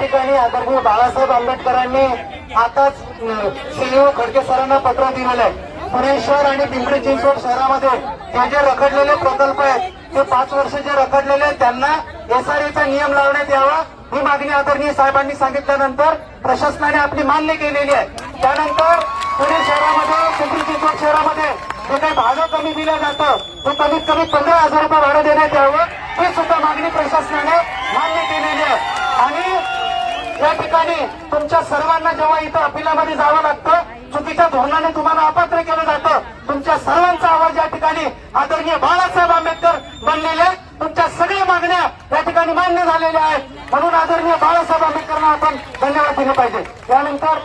ठिकाणी आदरणीय बाळासाहेब आंबेडकरांनी आताच सीईओ खडके सरांना पत्र दिलेलं आहे. पुणे शहर आणि पिंपरी चिंचवड शहरामध्ये हे जे रखडलेले प्रकल्प आहेत ते पाच वर्ष जे रखडलेले आहेत त्यांना एसआरएचा नियम लावण्यात यावा ही मागणी आदरणीय साहेबांनी सांगितल्यानंतर प्रशासनाने आपली मान्य केलेली आहे. त्यानंतर पुणे शहरामध्ये पिंपरी चिंचवड शहरामध्ये जे काही भाडं कमी दिलं जातं ते कमीत कमी पंधरा हजार रुपये भाडं देण्यात यावं ही सुद्धा मागणी प्रशासनाने मान्य केलेली आहे आणि या ठिकाणी तुमच्या सर्वांना जेव्हा इथं अपिलामध्ये जावं लागतं चुकीच्या धोरणाने तुम्हाला अपात्र केलं जातं. तुमच्या सर्वांचा आवाज या ठिकाणी आदरणीय बाळासाहेब आंबेडकर बनलेले आहेत. तुमच्या सगळ्या मागण्या या ठिकाणी मान्य झालेल्या आहेत. म्हणून आदरणीय बाळासाहेब आंबेडकरांना आपण धन्यवाद दिले पाहिजे. त्यानंतर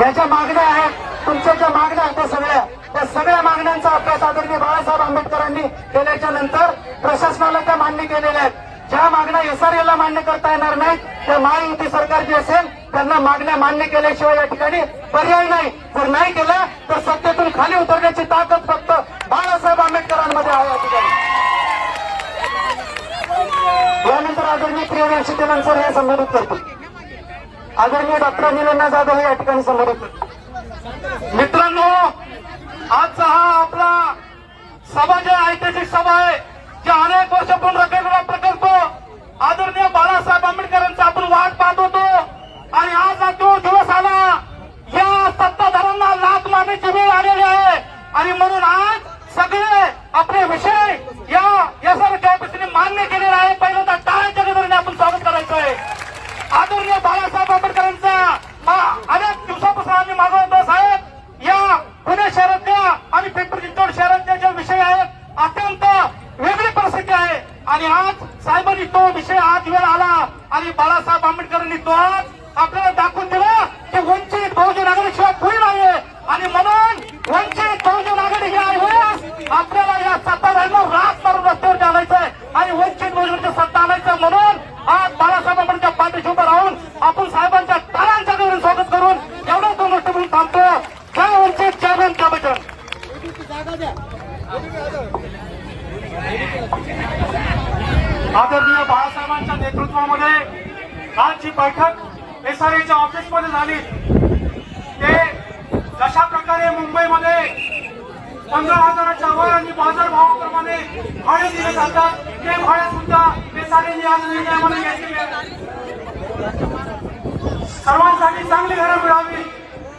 या ज्या मागण्या आहेत तुमच्या ज्या मागण्या आहेत त्या सगळ्या त्या सगळ्या मागण्यांचा अभ्यास आदरणीय बाळासाहेब आंबेडकरांनी केल्याच्यानंतर प्रशासनाला त्या मान्य केलेल्या आहेत. ज्या मागण्या एसआरएला मान्य करता येणार नाही त्या महायुती सरकार जी असेल त्यांना मागण्या मान्य केल्याशिवाय या ठिकाणी पर्याय नाही. जर नाही केलं तर सत्तेतून खाली उतरण्याची ताकद फक्त बाळासाहेब आंबेडकरांमध्ये आहे या ठिकाणी. यानंतर आदरणीय प्रियदर्शी सर हे संबोधित करतील. आदरणीय डॉक्टर निलंगा जाधव हे या ठिकाणी संबोधित करतील. मित्रांनो आजचा हा आपला सभा जे ऐतिहासिक सभा आहे. जे अनेक वर्षापूर्वी रखडलेला प्रकल्प आदरणीय बाळासाहेब आंबेडकरांचा आपण वाट पाहत होतो. आणि आज हा तो दिवस आला. या सत्ताधाऱ्यांना लाच मारण्याची वेळ आलेली आहे. आणि म्हणून आज सगळे आपले विषय या एसआरच्या ऑफिसने मान्य केलेला आहे. पहिलं तर टाळ्याच्या गजराने आपण स्वागत करायचं आहे आदरणीय बाळासाहेब आंबेडकरांचा मा- अनेक दिवसापासून आम्ही मागवतो साहेब. या पुणे शहरातल्या आणि पिंपरी चिंचवड शहरातल्या जे विषय आहेत अत्यंत वेगळी परिस्थिती आहे आणि आज साहेबांनी तो विषय आज वेळ आला आणि बाळासाहेब आंबेडकरांनी तो आज आपल्याला दाखवून दिला की वंचित बहुजन आघाडीशिवाय कोणी नाही आणि म्हणून वंचित बहुजन आघाडी ही आहे आपल्याला या सत्ताधाऱ्यांना राग मारून रस्त्यावर आणायचंय आहे आणि वंचित बहुजनची सत्ता आणायचं म्हणून आज बाळासाहेब आंबेडकर पाठीशी उभं राहून आपण साहेबांच्या टाळांच्या गौरव स्वागत करून एवढं दोन गोष्टी म्हणून थांबतो जय वंचित जय भीम जय बजरंग. आदरणीय बाळासाहेबांच्या नेतृत्वामध्ये आज जी बैठक एसआरएच्या ऑफिसमध्ये झाली. ते जशा प्रकारे मुंबईमध्ये पंधरा हजाराच्या वर आणि बाजारभावाप्रमाणे भाडे दिले जातात ते भाडे सुद्धा एसआरएने आज निर्णयामध्ये घेतलेले सर्वांसाठी चांगली घरं मिळावी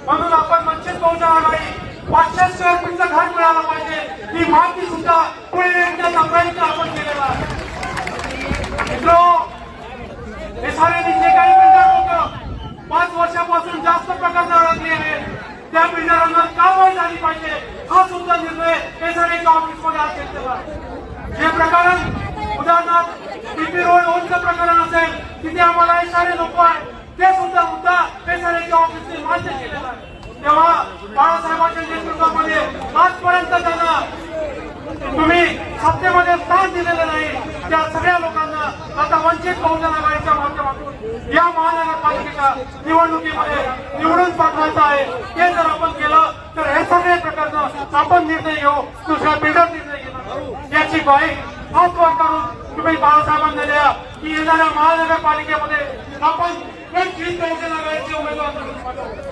म्हणून आपण वंचित बहुजन आघाडी पाचशे स्क्वेअर फीटचं घर मिळालं पाहिजे. ही मागणी सुद्धा पुणे विभागाचा प्रयत्न आपण केलेला आहे. मित्रो हे सारे जे काही बिल्डर लोक पाच वर्षापासून जास्त प्रकरण अडकले आहेत. त्या बिल्डरांवर कारवाई झाली पाहिजे. हा सुद्धा निर्णय एसआरएच्या ऑफिसमध्ये आज घेतलेला जे प्रकरण उदाहरणार्थ टीपी रोड ओनचं प्रकरण असेल तिथे आम्हाला एक सारे लोक आहे ते सुद्धा मुद्दा एसआरएच्या ऑफिसने मान्य केलेला आहे. तेव्हा बाळासाहेबांच्या नेतृत्वामध्ये आजपर्यंत त्यांना तुम्ही सत्तेमध्ये स्थान दिलेलं नाही. त्या सगळ्या लोकांना आता वंचित बहुजन आघाडीच्या माध्यमातून या महानगरपालिकेच्या निवडणुकीमध्ये निवडून पाठवायचं आहे. हे जर आपण केलं तर हे सगळे प्रकरण आपण निर्णय घेऊ दुसऱ्या बिल्डर निर्णय घेणार. याची ग्वाही हात वर करून तुम्ही बाळासाहेबांना द्या की येणाऱ्या महानगरपालिकेमध्ये आपण वंचित बहुजन आघाडीचे उमेदवार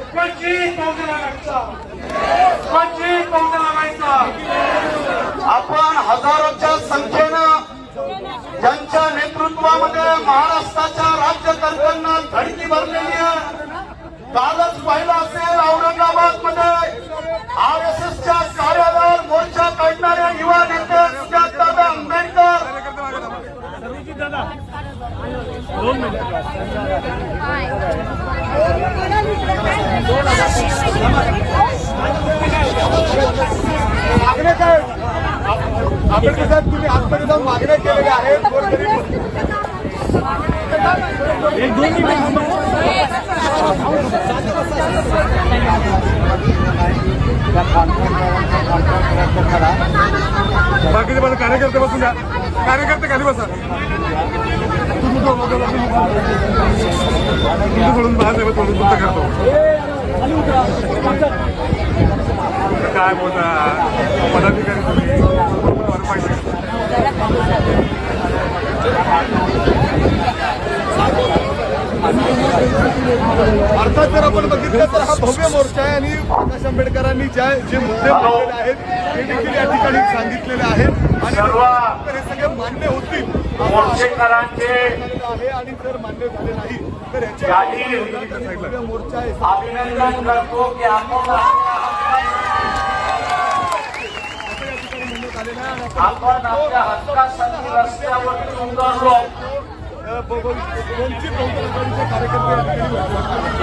आपण हजारोच्या संख्येनं ज्यांच्या नेतृत्वामध्ये महाराष्ट्राच्या राज्यकर्त्यांना धडकी भरलेली आहे. कालच पाहिलं असेल औरंगाबादमध्ये आर एस एसच्या कार्यालयावर मोर्चा काढणाऱ्या युवा नेते सुजातदादा आंबेडकर. मागण्या काय आंबेडकर साहेब तुम्ही आजपर्यंत जाऊन मागण्या केलेल्या आहेत गोरगरीब बाकीचे माझे कार्यकर्ते बसून द्या. कार्यकर्ते खाली बसा. तुम्ही सोडून बाहेर नाही सोडून तुमचं करतो काय बोलता? पदाधिकारी तुम्ही. वर पाहिजे अर्थात जर आपण बघितलं तर हा भव्य मोर्चा आहे आणि प्रकाश आंबेडकरांनी ज्या जे मुद्दे मांडलेले आहेत ते देखील या ठिकाणी सांगितलेले आहेत. आणि हे सगळे मान्य होतील मोर्चेकरांचे आहे आणि जर मान्य झाले नाही तर ह्याच्या मोर्चा आहे.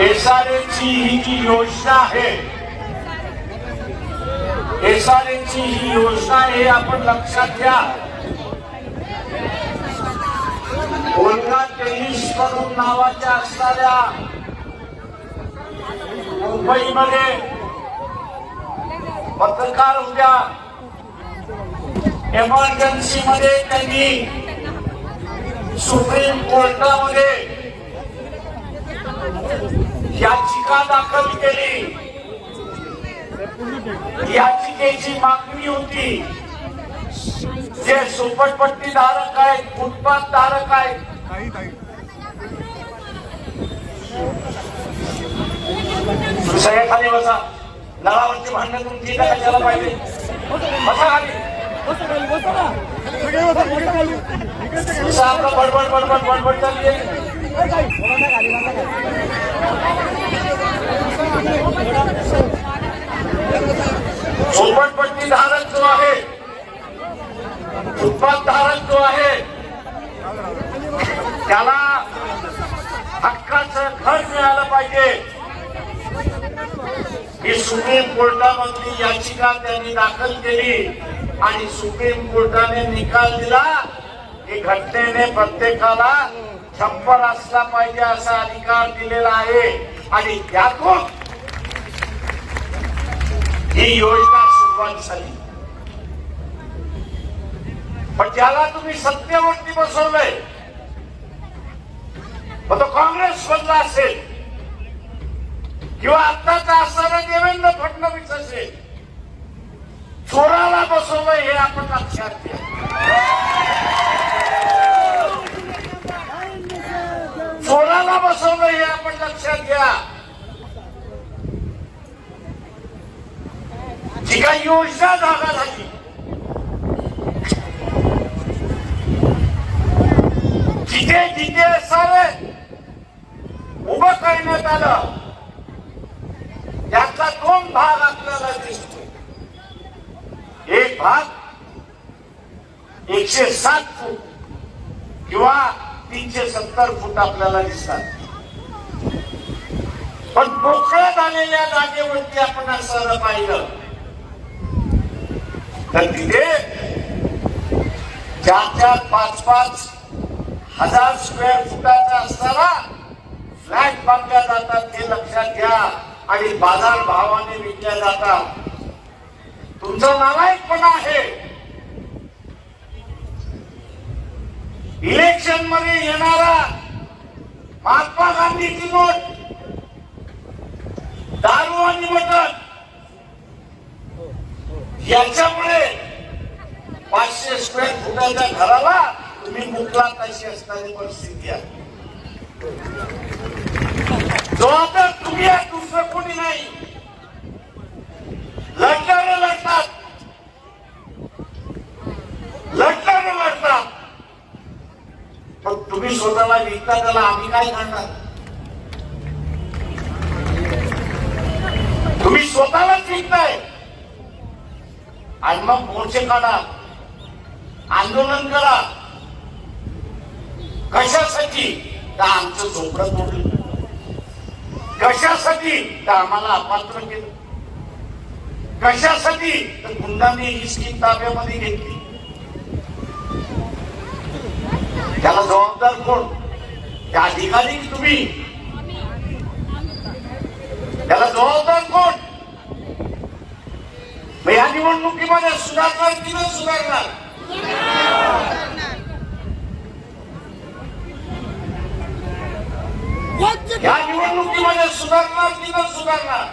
एसआरएची ही जी योजना आहे एसआरएची ही योजना आहे आपण लक्षात घ्या. ओल्गा तेवीस करून नावाच्या असणाऱ्या मुंबईमध्ये पत्रकार होत्या. एमर्जन्सी मध्ये त्यांनी सुप्रीम कोर्टामध्ये याचिका दाखल केली. याचिकेची मागणी होती. जे झोपडपट्टी धारक आहेत फुटपाथ धारक आहेत सगळ्या खाली बसा भांडण भांडणं तुमची इथं कशाला पाहिजे. बसा खाली. सगळे बसा, बडबड बडबड झोपडपट्टी धारक जो आहे उत्पाद धारक जो आहे त्याला हक्काचं घर मिळालं पाहिजे ही सुप्रीम कोर्टामधली याचिका त्यांनी दाखल केली आणि सुप्रीम कोर्टाने निकाल दिला. की घटनेने प्रत्येकाला छप्पर असला पाहिजे असा अधिकार दिलेला आहे. आणि त्यातून ही योजना सुरुवात झाली. पण ज्याला तुम्ही सत्तेवरती बसवलंय मग तो काँग्रेस मधला असेल किंवा आत्ताचा असणारा देवेंद्र फडणवीस असेल चोराला बसवलंय हे आपण लक्षात घ्या. कोणाला बसवलं हे आपण लक्षात घ्या. जी काही योजना जागा झाली. जिथे जिथे सारे उभं करण्यात आलं यातला दोन भाग आपल्याला दिसतो एक भाग एकशे सात फूट किंवा तीनशे सत्तर फूट आपल्याला दिसतात. पण मोकळ्या झालेल्या जागेवरती आपण असं पाहिलं तर तिथे चार चार पाच पाच हजार स्क्वेअर फुटाचा असणारा फ्लॅट बांधल्या जातात ते लक्षात घ्या आणि बाजार भावाने विकल्या जातात. तुमचा नालायकपणा आहे? इलेक्शनमध्ये येणारा महात्मा गांधीची नोट दारू आणि मटण याच्यामुळे पाचशे स्क्वेअर फुटाच्या घराला तुम्ही मुकला तशी असणारी परिस्थिती आहे. जबाबदार तुम्ही आहे दुसरं कोणी नाही. लढणारे लढतात. लढणारे लढतात. पण तुम्ही स्वतःला विकता त्याला आम्ही काय करणार? तुम्ही स्वतःलाच विकताय. आणि मग मोर्चे काढा. आंदोलन करा. कशासाठी? तर आमचं झोपडं तोडलं. कशासाठी? तर आम्हाला अपात्र केलं. कशासाठी? तर गुंडांनी ही स्कीम ताब्यामध्ये घेतली. त्याला जबाबदार कोण? त्या अधिकारी तुम्ही? त्याला जबाबदार कोण? मग या निवडणुकीमध्ये सुधारणार की न सुधारणार? या निवडणुकीमध्ये सुधारणार की न सुधारणार?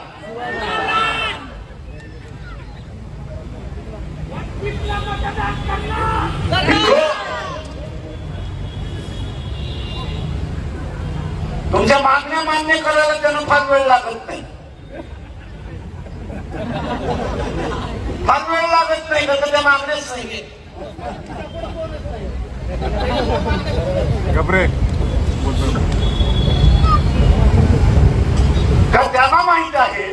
सुधारणार तुमच्या मागण्या मान्य करायला त्यांना फार वेळ लागत नाही. फार वेळ लागत नाही का त्या मागण्याच नाही घेत. गबरे का त्यांना माहीत आहे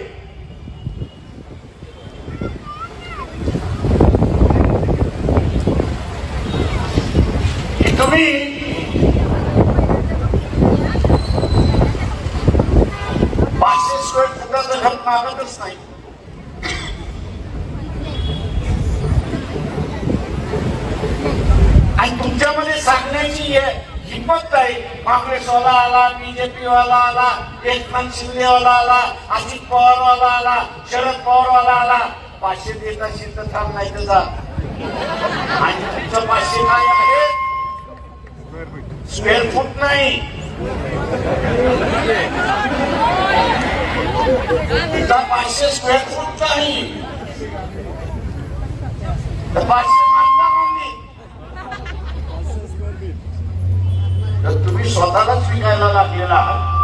की तुम्ही पाचशे स्क्वेअर फुटाचं घर मागतच नाही. आणि तुमच्यामध्ये सांगण्याची हिंमत नाही काँग्रेसवाला आला बीजेपी वाला आला एकनाथ शिंदेवाला आला अजित पवारवाला आला शरद पवारवाला आला. पाचशे देत असेल तर थांब नाही तर जा. आणि तुमचं पाचशे काय आहे? स्क्वेअर फूट नाही. तिथं पाचशे स्क्वेअर फूट नाही तर तुम्ही स्वतःलाच विकायला लागलेला आहात.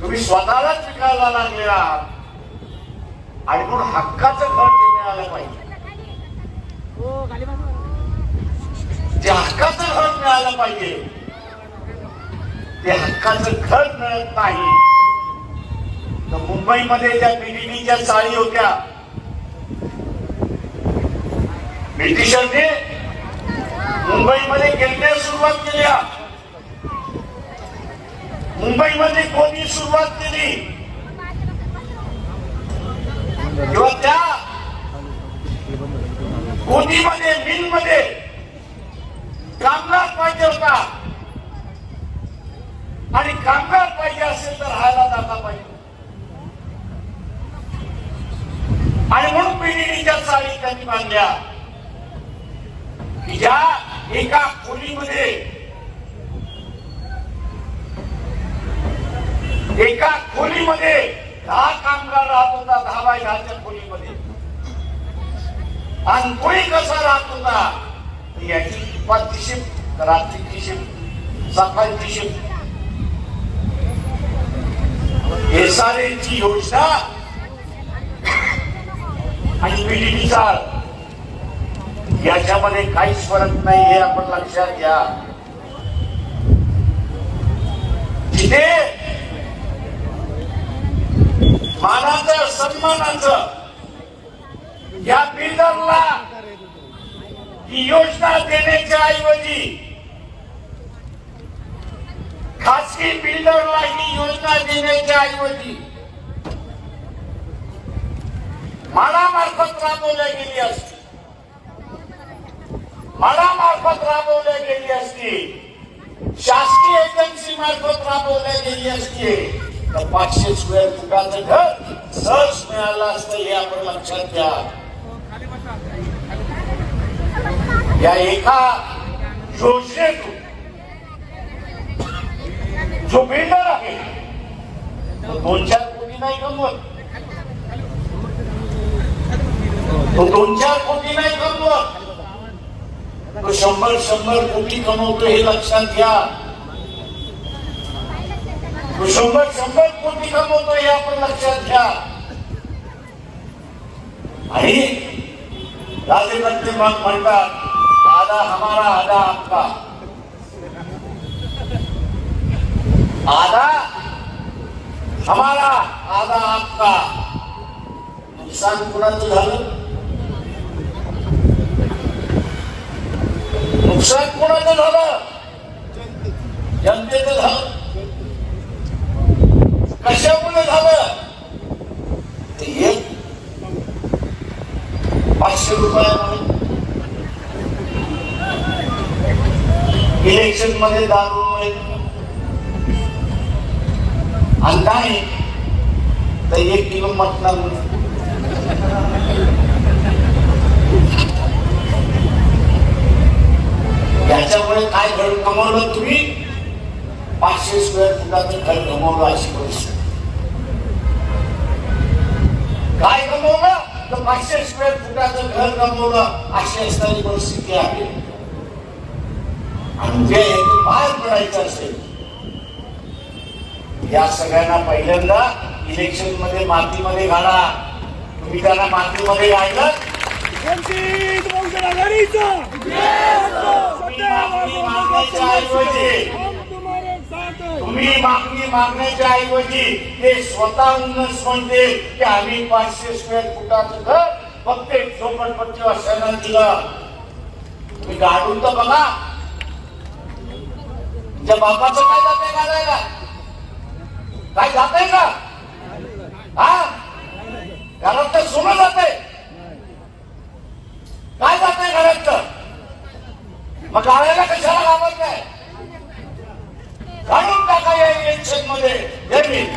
तुम्ही स्वतःलाच विकायला लागलेला आहात. आणि म्हणून हक्काचं घर ते मिळालं पाहिजे. ते हक्काचं घर मिळालं पाहिजे ते हक्काचं घर मिळत नाही. तर मुंबईमध्ये ज्या बीडीडीच्या चाळी होत्या. ब्रिटिशांनी मुंबईमध्ये गेल्या सुरुवात केल्या. मुंबईमध्ये कोणी सुरुवात केली? किंवा त्या कोणीमध्ये मिलमध्ये कामगार पाहिजे होता. आणि कामगार पाहिजे असेल तर राहायला जागा पाहिजे. आणि म्हणून पिढीच्या चाळी त्यांनी बांधल्या या ज्या एका खोलीमध्ये एका खोलीमध्ये दहा कामगार राहत होता दहा बाय दहाच्या खोलीमध्ये. आणि कोणी कसा राहत होता? याची दुपारची शिफ्ट रात्रीची शिफ्ट सकाळची शिफ्ट. एसआरएची योजना आणि पीडीपीचा याच्यामध्ये काहीच फरक नाही हे आपण लक्षात घ्या. तिथे मानाचं सन्मानाचं या बिल्डरला ही योजना देण्याच्या ऐवजी खासगी बिल्डरला ही योजना देण्याच्या ऐवजी मालामार्फत राबवल्या गेली असती. मालामार्फत राबवल्या गेली असती. शासकीय एजन्सी मार्फत राबवल्या गेली असती. तर पाचशे स्क्वेअर फुटाचं घर सहज मिळालं असतं हे आपण लक्षात घ्या. या एका योजनेतून जो बिल्डर आहे दोन चार कोटी नाही कमवत. तो दोन चार कोटी नाही कमवत. तो शंभर शंभर कोटी कमवतो हे लक्षात घ्या. तो शंभर शंभर कोटी कमवतो हे आपण लक्षात घ्या. आणि राजकारते मग म्हणतात आधा हमारा आधा आपका. आधा हमारा आधा आपका। नुकसान कुणाचं झालं। नुकसान कोणाचं झालं। जनतेचं झालं। कशामुळे झालं? ते एक पाचशे रुपया इलेक्शनमध्ये दारू आणि काय तर एक किलो मटणार याच्यामुळे काय घड कमवलं तुम्ही पाचशे स्क्वेअर फुटाचं घर गमावलं अशी परिस्थिती काय गमावलं तर पाचशे स्क्वेअर फुटाचं घर गमवलं अशी असणारी परिस्थिती आहे आणि जे बाहेर पडायचं असेल या सगळ्यांना पहिल्यांदा इलेक्शनमध्ये मातीमध्ये घाला. तुम्ही त्यांना मातीमध्ये आघाडीचा. तुम्ही मागणी मागण्याच्या ऐवजी ते स्वतःहूनच म्हणते की आम्ही पाचशे स्क्वेअर फुटाचं घर फक्त एक झोपडपट्टी वर्षांना दिलं. तुम्ही गाडून तर बघा. तुमच्या बापाचं काय जाते काढायला काही जात जाते का? हा? घरात तर सोनं आहे काय जात जाते घरात तर मग गाळायला कशाला घाबरत नाही घालून टाका या इलेक्शनमध्ये. जमीन